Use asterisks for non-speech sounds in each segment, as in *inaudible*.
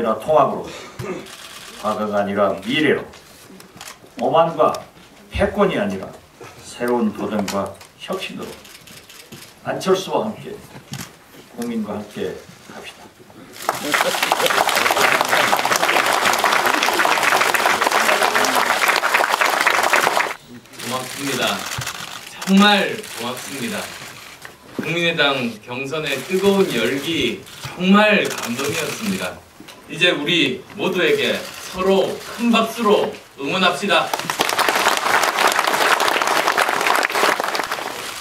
아니라 통합으로 과거가 아니라 미래로 오만과 패권이 아니라 새로운 도전과 혁신으로 안철수와 함께 국민과 함께 합시다. 고맙습니다. 정말 고맙습니다. 국민의당 경선의 뜨거운 열기 정말 감동이었습니다. 이제 우리 모두에게 서로 큰 박수로 응원합시다.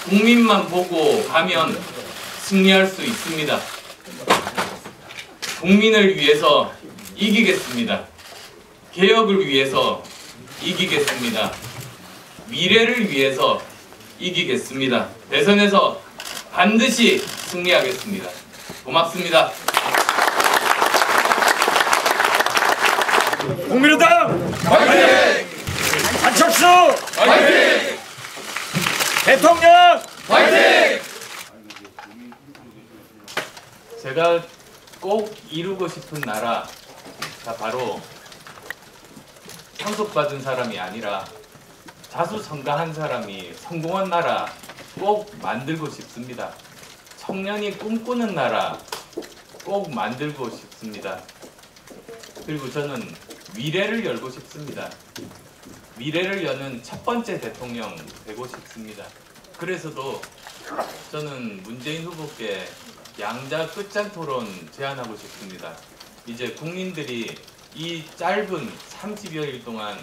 국민만 보고 가면 승리할 수 있습니다. 국민을 위해서 이기겠습니다. 개혁을 위해서 이기겠습니다. 미래를 위해서 이기겠습니다. 대선에서 반드시 승리하겠습니다. 고맙습니다. 국민의당 화이팅! 안철수 화이팅! 대통령 화이팅! 제가 꼭 이루고 싶은 나라가 바로 상속받은 사람이 아니라 자수성가한 사람이 성공한 나라 꼭 만들고 싶습니다. 청년이 꿈꾸는 나라 꼭 만들고 싶습니다. 그리고 저는 미래를 열고 싶습니다. 미래를 여는 첫 번째 대통령 되고 싶습니다. 그래서도 저는 문재인 후보께 양자 끝장 토론 제안하고 싶습니다. 이제 국민들이 이 짧은 30여일 동안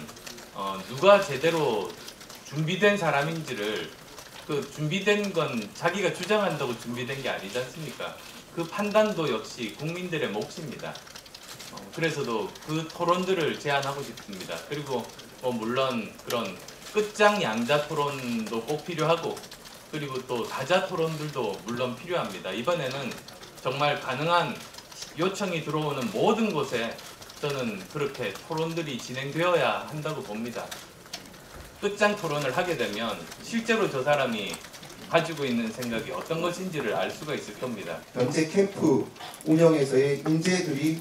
어, 누가 제대로 준비된 사람인지를 그 준비된 건 자기가 주장한다고 준비된 게 아니지 않습니까? 그 판단도 역시 국민들의 몫입니다. 어, 그래서도 그 토론들을 제안하고 싶습니다. 그리고 뭐 물론 그런 끝장 양자 토론도 꼭 필요하고 그리고 또 다자 토론들도 물론 필요합니다. 이번에는 정말 가능한 요청이 들어오는 모든 곳에 저는 그렇게 토론들이 진행되어야 한다고 봅니다. 끝장 토론을 하게 되면 실제로 저 사람이 가지고 있는 생각이 어떤 것인지를 알 수가 있을 겁니다. 현재 캠프 운영에서의 인재들이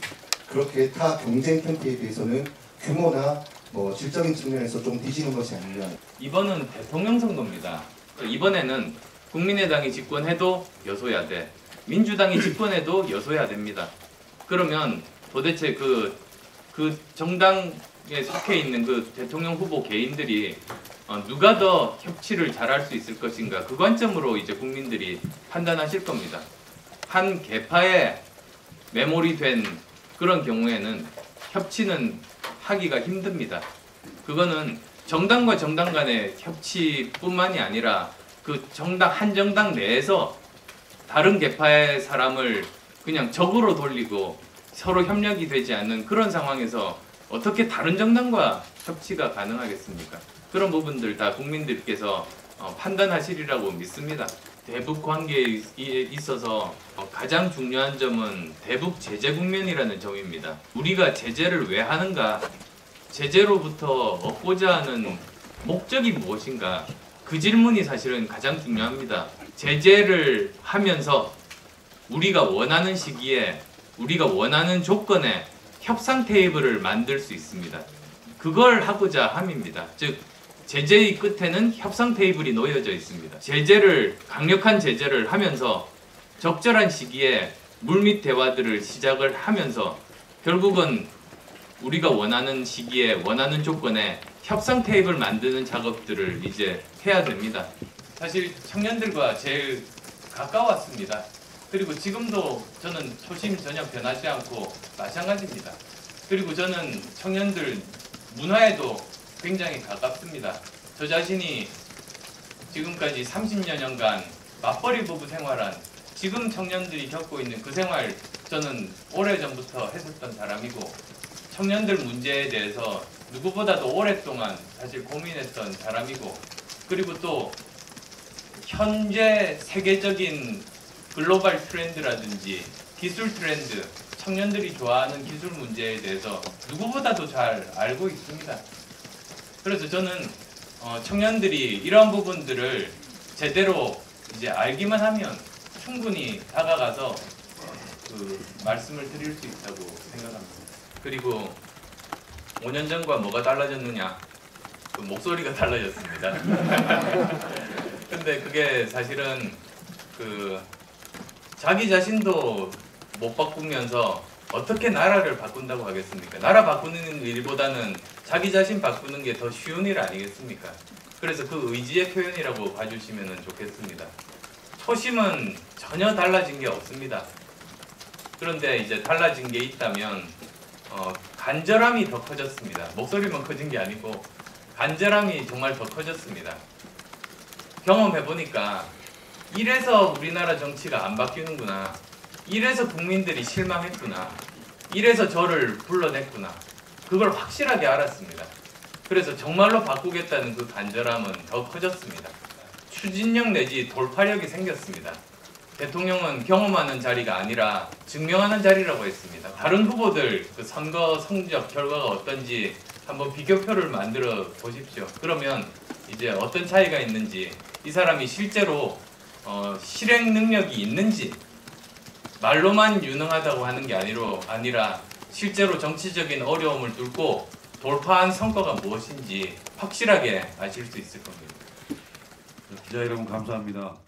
그렇게 타 경쟁 캠프에 비해서는 규모나 뭐 질적인 측면에서 좀 뒤지는 것이 아니냐 이번은 대통령 선거입니다. 이번에는 국민의당이 집권해도 여소야대, 민주당이 집권해도 여소야대입니다. 그러면 도대체 그, 그 정당에 속해 있는 그 대통령 후보 개인들이 어, 누가 더 협치를 잘할 수 있을 것인가 그 관점으로 이제 국민들이 판단하실 겁니다. 한 개파에 메모리 된 그런 경우에는 협치는 하기가 힘듭니다. 그거는 정당과 정당 간의 협치뿐만이 아니라 그 정당 한 정당 내에서 다른 계파의 사람을 그냥 적으로 돌리고 서로 협력이 되지 않는 그런 상황에서 어떻게 다른 정당과 협치가 가능하겠습니까? 그런 부분들 다 국민들께서 어, 판단하시리라고 믿습니다. 대북 관계에 있어서 어, 가장 중요한 점은 대북 제재 국면이라는 점입니다. 우리가 제재를 왜 하는가? 제재로부터 얻고자 하는 목적이 무엇인가? 그 질문이 사실은 가장 중요합니다. 제재를 하면서 우리가 원하는 시기에 우리가 원하는 조건에 협상 테이블을 만들 수 있습니다. 그걸 하고자 함입니다. 즉 제재의 끝에는 협상 테이블이 놓여져 있습니다. 제재를 강력한 제재를 하면서 적절한 시기에 물밑 대화들을 시작을 하면서 결국은 우리가 원하는 시기에 원하는 조건에 협상 테이블 만드는 작업들을 이제 해야 됩니다. 사실 청년들과 제일 가까웠습니다. 그리고 지금도 저는 초심 전혀 변하지 않고 마찬가지입니다. 그리고 저는 청년들 문화에도 굉장히 가깝습니다. 저 자신이 지금까지 30여년간 맞벌이 부부 생활한 지금 청년들이 겪고 있는 그 생활 저는 오래전부터 했었던 사람이고 청년들 문제에 대해서 누구보다도 오랫동안 사실 고민했던 사람이고 그리고 또 현재 세계적인 글로벌 트렌드라든지 기술 트렌드 청년들이 좋아하는 기술 문제에 대해서 누구보다도 잘 알고 있습니다. 그래서 저는 어, 청년들이 이러한 부분들을 제대로 이제 알기만 하면 충분히 다가가서 그 말씀을 드릴 수 있다고 생각합니다. 그리고 5년 전과 뭐가 달라졌느냐? 그 목소리가 *laughs* 달라졌습니다. *laughs* 근데 그게 사실은 그 자기 자신도 못 바꾸면서 어떻게 나라를 바꾼다고 하겠습니까? 나라 바꾸는 일보다는 자기 자신 바꾸는 게 더 쉬운 일 아니겠습니까? 그래서 그 의지의 표현이라고 봐주시면 좋겠습니다. 초심은 전혀 달라진 게 없습니다. 그런데 이제 달라진 게 있다면 어, 간절함이 더 커졌습니다. 목소리만 커진 게 아니고 간절함이 정말 더 커졌습니다. 경험해 보니까 이래서 우리나라 정치가 안 바뀌는구나. 이래서 국민들이 실망했구나. 이래서 저를 불러냈구나. 그걸 확실하게 알았습니다. 그래서 정말로 바꾸겠다는 그 간절함은 더 커졌습니다. 추진력 내지 돌파력이 생겼습니다. 대통령은 경험하는 자리가 아니라 증명하는 자리라고 했습니다. 다른 후보들 그 선거 성적 결과가 어떤지 한번 비교표를 만들어 보십시오. 그러면 이제 어떤 차이가 있는지 이 사람이 실제로 어, 실행 능력이 있는지 말로만 유능하다고 하는 게 아니로 아니라 실제로 정치적인 어려움을 뚫고 돌파한 성과가 무엇인지 확실하게 아실 수 있을 겁니다. 기자 여러분 감사합니다.